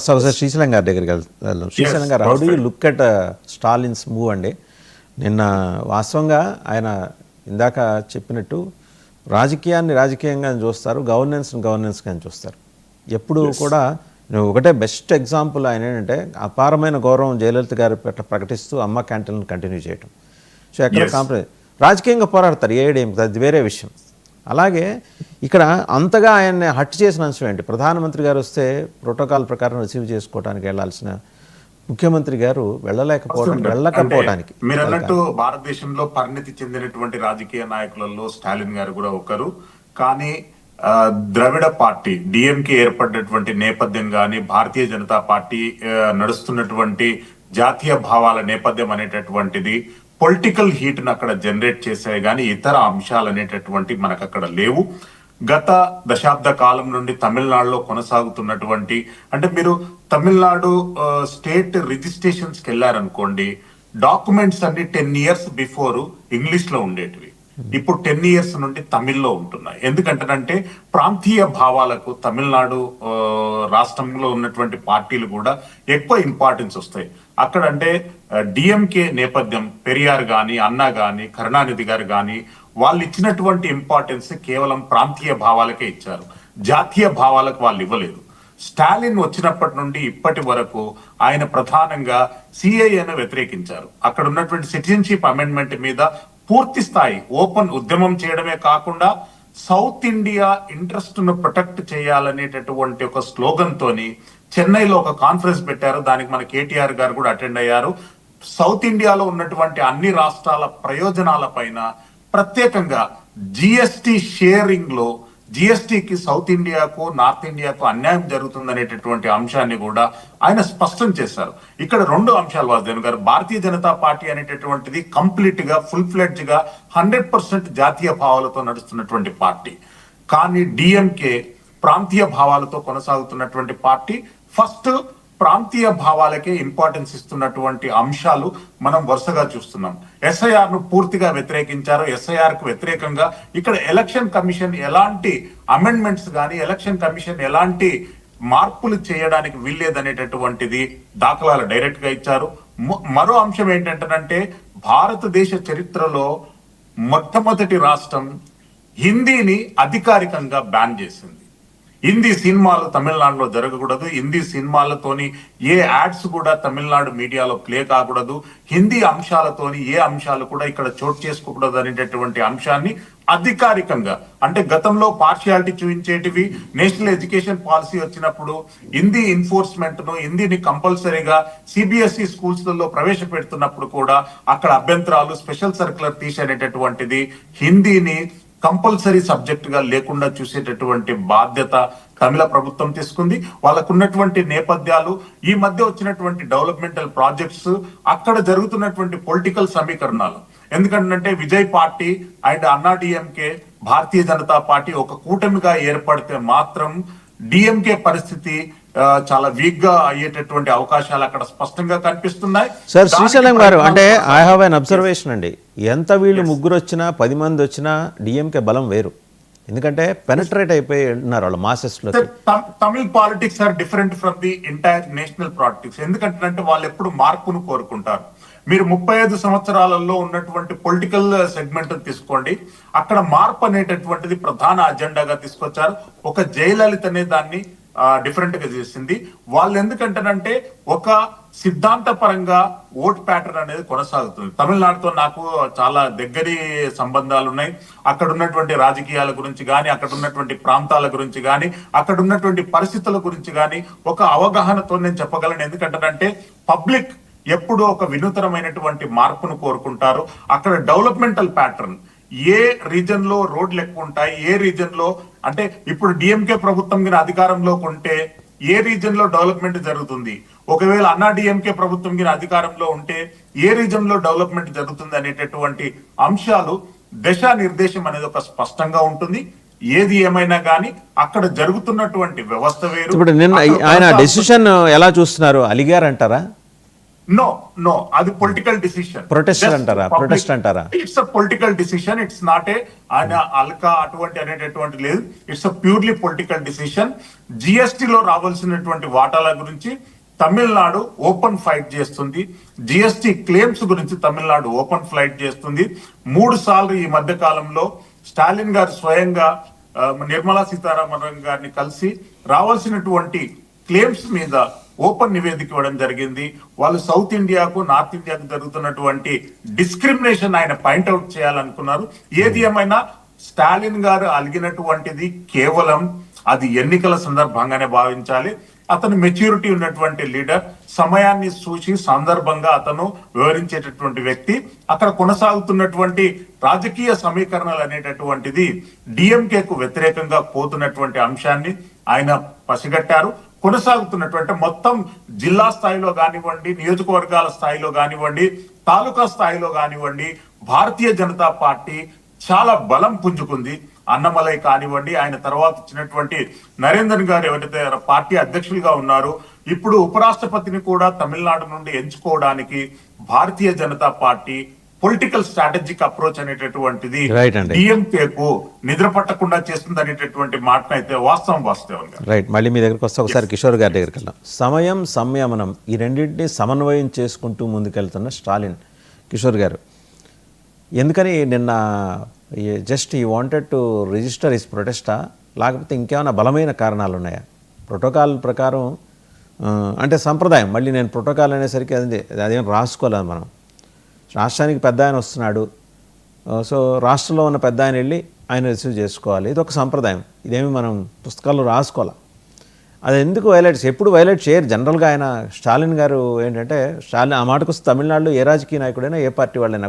So ఒకసారి శ్రీశైలం గారి దగ్గరికి వెళ్- వెళ్దాం. శ్రీశైలం గారు how do you look at Stalin's move అండి? నిన్న వాస్తవంగా ఆయన ఇందాక చెప్పినట్టు రాజకీయాన్ని రాజకీయంగా చూస్తారు గవర్నెన్స్ని గవర్నెన్స్గా చూస్తారు. ఎప్పుడు కూడా నువ్వు ఒకటే బెస్ట్ ఎగ్జాంపుల్ ఆయన ఏంటంటే అపారమైన గౌరవం జయలలిత గారి ప్రకటిస్తూ అమ్మ క్యాంటీన్ కంటిన్యూ చేయటం. సో ఎక్కడ. కాంప్రమైజ్ రాజకీయంగా పోరాడతారు ఏడేం అది వేరే విషయం. అలాగే ఇక్కడ అంతగా ఆయన్ని హట్ చేసిన అంశం ఏంటి? ప్రధానమంత్రి గారు వస్తే ప్రోటోకాల్ ప్రకారం రిసీవ్ చేసుకోవడానికి వెళ్ళాల్సిన ముఖ్యమంత్రి గారు వెళ్ళలేకపోవడం వెళ్ళకపోవడానికి మీరు అన్నట్టు భారతదేశంలో పరిణతి చెందినటువంటి రాజకీయ నాయకులలో స్టాలిన్ గారు కూడా ఒకరు. కానీ ఆ, ద్రవిడ పార్టీ డిఎంకే ఏర్పడినటువంటి నేపథ్యం గాని భారతీయ జనతా పార్టీ నడుస్తున్నటువంటి జాతీయ భావాల నేపథ్యం అనేటటువంటిది పొలిటికల్ హీట్ను అక్కడ జనరేట్ చేశాయి కానీ ఇతర అంశాలు అనేటటువంటి మనకు అక్కడ లేవు. గత దశాబ్ద కాలం నుండి తమిళనాడులో కొనసాగుతున్నటువంటి అంటే మీరు తమిళనాడు స్టేట్ రిజిస్ట్రేషన్స్కి వెళ్ళారనుకోండి డాక్యుమెంట్స్ అన్ని టెన్ ఇయర్స్ బిఫోర్ ఇంగ్లీష్లో ఉండేటివి. ఇప్పుడు టెన్ ఇయర్స్ నుండి తమిళ్ళో ఉంటున్నాయి. ఎందుకంటేనంటే ప్రాంతీయ భావాలకు తమిళనాడు రాష్ట్రంలో ఉన్నటువంటి పార్టీలు కూడా ఎక్కువ ఇంపార్టెన్స్ వస్తాయి. అక్కడ అంటే డిఎంకే నేపథ్యం పెరియార్ గాని అన్నా గాని కరుణానిధి గారు గాని వాళ్ళు ఇచ్చినటువంటి ఇంపార్టెన్స్ కేవలం ప్రాంతీయ భావాలకే ఇచ్చారు. జాతీయ భావాలకు వాళ్ళు ఇవ్వలేదు. స్టాలిన్ వచ్చినప్పటి నుండి ఇప్పటి వరకు ఆయన ప్రధానంగా సిఐఏను వ్యతిరేకించారు. అక్కడ ఉన్నటువంటి సిటిజన్షిప్ అమెండ్మెంట్ మీద పూర్తి స్థాయి ఓపెన్ ఉద్యమం చేయడమే కాకుండా సౌత్ ఇండియా ఇంట్రెస్ట్ను ప్రొటెక్ట్ చేయాలనేటటువంటి ఒక స్లోగన్ తోని చెన్నైలో ఒక కాన్ఫరెన్స్ పెట్టారు. దానికి మన కేటీఆర్ గారు కూడా అటెండ్ అయ్యారు. సౌత్ ఇండియాలో ఉన్నటువంటి అన్ని రాష్ట్రాల ప్రయోజనాల పైన ప్రత్యేకంగా జిఎస్టి షేరింగ్లో జిఎస్టికి సౌత్ ఇండియాకు నార్త్ ఇండియాకు అన్యాయం జరుగుతుందనేటటువంటి అంశాన్ని కూడా ఆయన స్పష్టం చేశారు. ఇక్కడ రెండు అంశాలు వాసుదేవ్ గారు? భారతీయ జనతా పార్టీ అనేటటువంటిది కంప్లీట్గా ఫుల్ ఫ్లెడ్జ్గా హండ్రెడ్ పర్సెంట్ జాతీయ భావాలతో నడుస్తున్నటువంటి పార్టీ. కానీ డిఎంకే ప్రాంతీయ భావాలతో కొనసాగుతున్నటువంటి పార్టీ ఫస్ట్ ప్రాంతీయ భావాలకే ఇంపార్టెన్స్ ఇస్తున్నటువంటి అంశాలు మనం వరుసగా చూస్తున్నాం. ఎస్ఐఆర్ను పూర్తిగా వ్యతిరేకించారు. ఎస్ఐఆర్కు వ్యతిరేకంగా ఇక్కడ ఎలక్షన్ కమిషన్ ఎలాంటి అమెండ్మెంట్స్ కానీ ఎలక్షన్ కమిషన్ ఎలాంటి మార్పులు చేయడానికి వీల్లేదనేటటువంటిది దాఖలాలు డైరెక్ట్గా ఇచ్చారు. మరో అంశం ఏంటంటే భారతదేశ చరిత్రలో మొట్టమొదటి రాష్ట్రం హిందీని అధికారికంగా బ్యాన్ చేసింది. హిందీ సినిమాలు తమిళనాడులో జరగకూడదు. హిందీ సినిమాలతోని ఏ యాడ్స్ కూడా తమిళనాడు మీడియాలో ప్లే కాకూడదు. హిందీ అంశాలతోని ఏ అంశాలు కూడా ఇక్కడ చోటు చేసుకోకూడదు అనేటటువంటి అంశాన్ని అధికారికంగా అంటే గతంలో పార్షియాలిటీ చూపించేటివి నేషనల్ ఎడ్యుకేషన్ పాలసీ వచ్చినప్పుడు హిందీ ఎన్ఫోర్స్మెంట్ను హిందీని కంపల్సరీగా సిబిఎస్ఈ స్కూల్స్లలో ప్రవేశపెడుతున్నప్పుడు కూడా అక్కడ అభ్యంతరాలు స్పెషల్ సర్క్యులర్ తీసేటటువంటిది హిందీని కంపల్సరీ సబ్జెక్ట్గా లేకుండా చూసేటటువంటి బాధ్యత తమిళ ప్రభుత్వం తీసుకుంది. వాళ్ళకున్నటువంటి నేపథ్యాలు ఈ మధ్య వచ్చినటువంటి డెవలప్మెంటల్ ప్రాజెక్ట్స్ అక్కడ జరుగుతున్నటువంటి పొలిటికల్ సమీకరణాలు. ఎందుకంటే Vijay party and AIADMK Bharatiya Janata Party ఒక కూటమిగా ఏర్పడితే మాత్రం డిఎంకే పరిస్థితి చాలా వీక్గా అయ్యేటటువంటి అవకాశాలు అక్కడ స్పష్టంగా కనిపిస్తున్నాయి. సార్ శ్రీశైలం గారు అంటే ఐ హావ్ అన్ అబ్జర్వేషన్ అండి. ఎంత వీళ్ళు ముగ్గురు వచ్చినా పది మంది వచ్చినా డిఎంకే బలం వేరు. ఎందుకంటే పెనట్రేట్ అయిపోయి ఉన్నారు వాళ్ళు మాసెస్లో త- Tamil politics are different from the entire national politics ఎందుకంటే వాళ్ళు ఎప్పుడు మార్పును కోరుకుంటారు. మీరు ముప్పై ఐదు సంవత్సరాలలో ఉన్నటువంటి పొలిటికల్ సెగ్మెంట్ తీసుకోండి. అక్కడ మార్పు అనేటటువంటిది ప్రధాన అజెండాగా తీసుకొచ్చారు. ఒక జయలలిత అనే దాన్ని డిఫరెంట్గా చేసింది. వాళ్ళు ఎందుకంటారంటే ఒక సిద్ధాంత పరంగా ఓట్ ప్యాటర్న్ అనేది కొనసాగుతుంది. తమిళనాడుతో నాకు చాలా దగ్గరి సంబంధాలు ఉన్నాయి అక్కడ ఉన్నటువంటి రాజకీయాల గురించి కానీ అక్కడ ఉన్నటువంటి ప్రాంతాల గురించి కానీ అక్కడ ఉన్నటువంటి పరిస్థితుల గురించి కానీ ఒక అవగాహనతో నేను చెప్పగలను. ఎందుకంటారంటే పబ్లిక్ ఎప్పుడు ఒక వినూతనమైనటువంటి మార్పును కోరుకుంటారు. అక్కడ డెవలప్మెంటల్ ప్యాటర్న్ ఏ రీజన్లో రోడ్లు ఎక్కువ ఉంటాయి ఏ రీజన్లో అంటే ఇప్పుడు డిఎంకే ప్రభుత్వం కింద అధికారంలోకి ఉంటే ఏ రీజన్లో డెవలప్మెంట్ జరుగుతుంది? ఒకవేళ అన్నా డిఎంకే ప్రభుత్వం కింద అధికారంలో ఉంటే ఏ రీజన్లో డెవలప్మెంట్ జరుగుతుంది అనేటటువంటి అంశాలు దశా నిర్దేశం అనేది ఒక స్పష్టంగా ఉంటుంది. ఏది ఏమైనా కానీ అక్కడ జరుగుతున్నటువంటి వ్యవస్థ వేరు. ఇప్పుడు నిన్న ఆయన డెసిషన్ ఎలా చూస్తున్నారు? అలిగారంటారా? నో నో అది పొలిటికల్ డిసిషన్ Protest అంటారా? Protest అంటారా? It's a political decision it's not a Alka అటువంటి అనేటటువంటి లేదు. ఇట్స్ అ ప్యూర్లీ పొలిటికల్ డిసిషన్లో రావాల్సినటువంటి వాటాల గురించి తమిళనాడు ఓపెన్ ఫైట్ చేస్తుంది. జిఎస్టి క్లెయిమ్స్ గురించి తమిళనాడు ఓపెన్ ఫ్లైట్ చేస్తుంది. మూడు సార్లు ఈ మధ్య కాలంలో స్టాలిన్ గారు స్వయంగా నిర్మలా సీతారామన్ గారిని కలిసి రావాల్సినటువంటి క్లెయిమ్స్ మీద ఓపెన్ నివేదిక ఇవ్వడం జరిగింది. వాళ్ళు సౌత్ ఇండియాకు నార్త్ ఇండియాకు జరుగుతున్నటువంటి డిస్క్రిమినేషన్ ఆయన పాయింట్అవుట్ చేయాలనుకున్నారు. ఏది ఏమైనా స్టాలిన్ గారు అలిగినటువంటిది కేవలం అది ఎన్నికల సందర్భంగానే భావించాలి. అతను మెచ్యూరిటీ ఉన్నటువంటి లీడర్ సమయాన్ని చూసి సందర్భంగా అతను వివరించేటటువంటి వ్యక్తి అక్కడ కొనసాగుతున్నటువంటి రాజకీయ సమీకరణలు అనేటటువంటిది డిఎంకే కు వ్యతిరేకంగా పోతున్నటువంటి అంశాన్ని ఆయన పసిగట్టారు. కొనసాగుతున్నటువంటి మొత్తం జిల్లా స్థాయిలో కానివ్వండి నియోజకవర్గాల స్థాయిలో కానివ్వండి తాలూకా స్థాయిలో కానివ్వండి భారతీయ జనతా పార్టీ చాలా బలం పుంజుకుంది. అన్నమలై కానివ్వండి ఆయన తర్వాత వచ్చినటువంటి నరేందర్ గారు ఎవరైతే పార్టీ అధ్యక్షులుగా ఉన్నారు ఇప్పుడు ఉపరాష్ట్రపతిని కూడా తమిళనాడు నుండి ఎంచుకోవడానికి Bharatiya Janata Party political strategic approach అనేటటువంటిది Right అండి. డిఎంకే కు నిద్ర పట్టకుండా చేస్తుంది అనేటటువంటి మాటను అయితే వాస్తవం వాస్తవంగా రైట్ మళ్ళీ మీ దగ్గరికి వస్తే ఒకసారి కిషోర్ గారి దగ్గరికి వెళ్దాం. సమయం సంయమనం ఈ రెండింటిని సమన్వయం చేసుకుంటూ ముందుకెళ్తున్న స్టాలిన్. కిషోర్ గారు ఎందుకని నిన్న జస్ట్ ఈ వాంటెడ్ టు రిజిస్టర్ ఇస్ ప్రొటెస్టా లేకపోతే ఇంకేమైనా బలమైన కారణాలు ఉన్నాయా? ప్రోటోకాల్ ప్రకారం అంటే సంప్రదాయం. మళ్ళీ నేను ప్రోటోకాల్ అనేసరికి అది అదేం రాసుకోలేదు మనం. రాష్ట్రానికి పెద్ద ఆయన వస్తున్నాడు. సో రాష్ట్రంలో ఉన్న పెద్ద ఆయన వెళ్ళి ఆయన రిసీవ్ చేసుకోవాలి. ఇది ఒక సంప్రదాయం. ఇదేమి మనం పుస్తకాల్లో రాసుకోవాలి? అది ఎందుకు వైలెట్స్ ఎప్పుడు వైలెట్ చేయరు. జనరల్గా ఆయన స్టాలిన్ గారు ఏంటంటే స్టాలిన్ ఆ మాటకు తమిళనాడులో ఏ రాజకీయ నాయకుడైనా ఏ పార్టీ వాళ్ళైనా కూడా